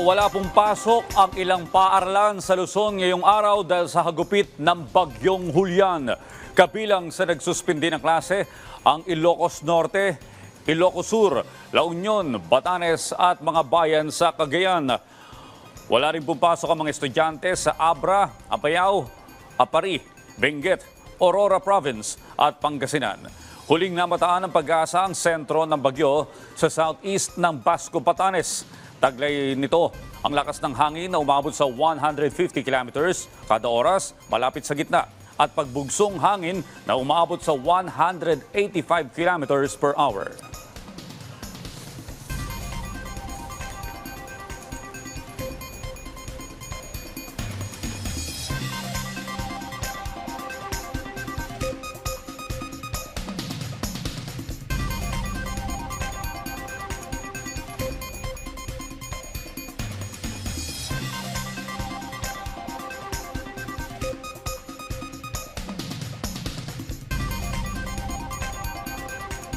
wala pong pasok ang ilang paaralan sa Luzon ngayong araw dahil sa hagupit ng Bagyong Hulyan. Kabilang sa nagsuspindi ng klase ang Ilocos Norte, Ilocos Sur, La Union, Batanes at mga bayan sa Cagayan. Wala rin pumapasok ang mga estudyante sa Abra, Apayao, Apari, Benguet, Aurora Province at Pangasinan. Huling namataan ng pag-asa ang sentro ng bagyo sa southeast ng Basco, Batanes. Taglay nito ang lakas ng hangin na umabot sa 150 kilometers kada oras malapit sa gitna at pagbugsong hangin na umabot sa 185 kilometers per hour.